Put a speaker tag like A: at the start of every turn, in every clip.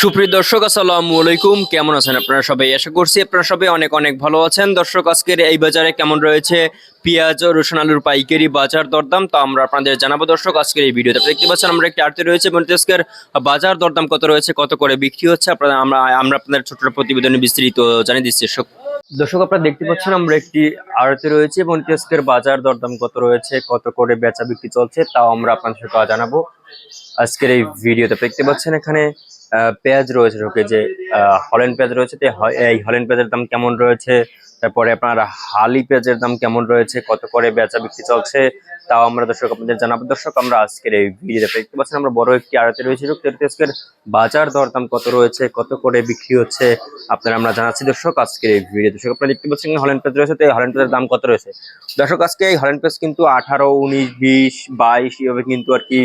A: সুপ্রিয় দর্শক, আসসালামু আলাইকুম। কেমন আছেন আপনারা সবাই? আশা করছি আপনারা সবাই অনেক অনেক ভালো আছেন। দর্শক, আজকের এই বাজারে কেমন রয়েছে? পেঁয়াজ রসুন আলুর পাইকারি বাজার দরদাম, তো আমরা আপনাদের জানাব। দর্শক, আজকের এই ভিডিওতে দেখতে পাচ্ছেন, আমরা একটি আরতি রয়েছে এবং আজকের বাজার দরদাম কত রয়েছে, কত করে বিক্রি হচ্ছে, আপনারা, আমরা আমরা আপনাদের ছোট প্রতিবেদনে বিস্তারিত জানিয়ে দিচ্ছি। দর্শক আপনারা দেখতে পাচ্ছেন, আমরা একটি আড়তে রয়েছে এবং আজকের বাজার দরদাম কত রয়েছে, কত করে বেচা বিক্রি চলছে, তাও আমরা আপনাদের সাথে জানাব। আজকের এই ভিডিওতে দেখতে পাচ্ছেন এখানে পেঁয়াজ রয়েছে ওকে যে হলেন পেঁয়াজ রয়েছে, তো এই হলেন পেঁয়াজের দাম কেমন রয়েছে? তারপরে আপনার হালি পেঁয়াজের দাম কেমন রয়েছে? কত করে বেচা বিক্রি চলছে? তাও আমরা দর্শক আপনাদের জানাব। দর্শক, আমরা আজকের এই ভিডিওতে দেখতে পাচ্ছেন, আমরা বড় একটি আড়তে রয়েছে। আজকের বাজার দরদাম কত রয়েছে? কত করে বিক্রি হচ্ছে? আপনারা, আমরা জানাচ্ছি দর্শক, আজকের এই ভিডিও দর্শক, আপনারা দেখতে পাচ্ছেন হলেন পেঁয়াজ রয়েছে, তো এই হলেন পেঁয়াজের দাম কত রয়েছে? দর্শক, আজকে এই হলেন পেঁয়াজ কিন্তু আঠারো, উনিশ, বিশ, বাইশ এভাবে কিন্তু আর কি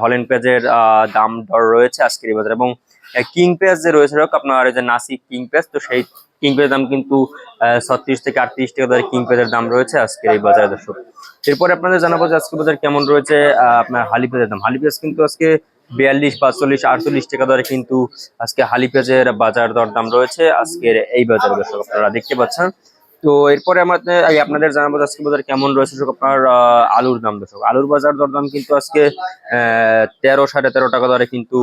A: হলেন পেঁয়াজের দাম দর রয়েছে আজকের এই বাজারে। এবং কিং পেঁয়াজ যে রয়েছে আপনার যে নাসিক কিং পেঁয়াজ তো সেই কিং পেঁয়াজের দাম কিন্তু ছত্রিশ থেকে আটত্রিশ টাকা দরে কিং পেঁয়াজের দাম রয়েছে আজকের এই বাজারে, দর্শক। এরপরে আপনাদের জানাব যে আজকে বাজার কেমন রয়েছে আপনার হালি পেঁয়াজের দাম। হালি পেঁয়াজ কিন্তু আজকে বিয়াল্লিশ, পাঁচচল্লিশ, আটচল্লিশ টাকা দরে কিন্তু আজকে হালি পেঁয়াজের বাজার দর দাম রয়েছে আজকের এই বাজারে, দর্শক আপনারা দেখতে পাচ্ছেন। তো এরপরে আমাদের আপনাদের জানাব আজকে বাজার কেমন রয়েছে আপনার আলুর দাম দর্শক। আলুর বাজার দরদাম কিন্তু আজকে তেরো, সাড়ে তেরো টাকা দরে কিন্তু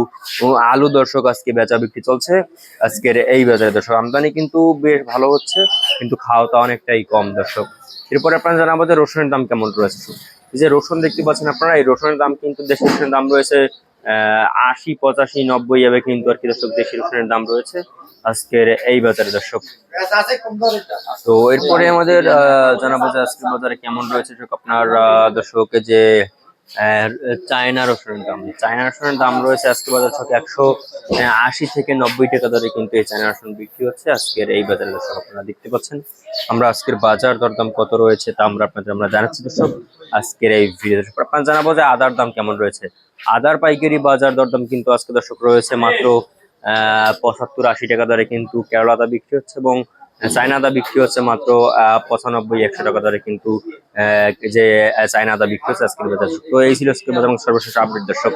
A: আলু দর্শক আজকে বেচা বিক্রি চলছে। আজকের এই বাজারে দর্শক, আমদানি কিন্তু বেশ ভালো হচ্ছে, কিন্তু খাওয়াটা অনেকটাই কম দর্শক। এরপরে আপনারা জানাব যে রসুনের দাম কেমন রয়েছে যে রসুন দেখতে পাচ্ছেন আপনারা, এই রসুনের দাম কিন্তু দেশি রসুনের দাম রয়েছে আশি, পঁচাশি, নব্বই হবে কিন্তু আর কি দর্শক দেশি রসুনের দাম রয়েছে। আজকের এই বাজারে দর্শক। তো এরপরে আমাদের জানাব যে আজকের বাজারে কেমন রয়েছে আপনার দর্শক যে চায়না রসুনের দাম। চায়না রসুনের দাম রয়েছে আজকে বাজার থেকে একশো আশি থেকে নব্বই টাকা দরে কিন্তু এই চায়না রসুন বিক্রি হচ্ছে। আজকের এই বাজারে দর্শক আপনারা দেখতে পাচ্ছেন। আমরা আজকের বাজার দরদাম কত রয়েছে তা আমরা আপনাদের আমরা জানাচ্ছি। দর্শক, আজকের এই ভিডিও আপনারা জানাব যে আদার দাম কেমন রয়েছে। আদার পাইকারি বাজার দরদাম কিন্তু আজকে দর্শক রয়েছে মাত্র, আহ, পঁচাত্তর, আশি টাকা দরে কিন্তু কেরলা আদা বিক্রি হচ্ছে এবং চায়না দা বিক্রি হচ্ছে মাত্র পঁচানব্বই একশো টাকা দরে কিন্তু যে আহ, চায়না দা বিক্রি হচ্ছে আজকের বাজার। তো এই ছিল আজকের বাজার সর্বশেষ আপডেট দর্শক।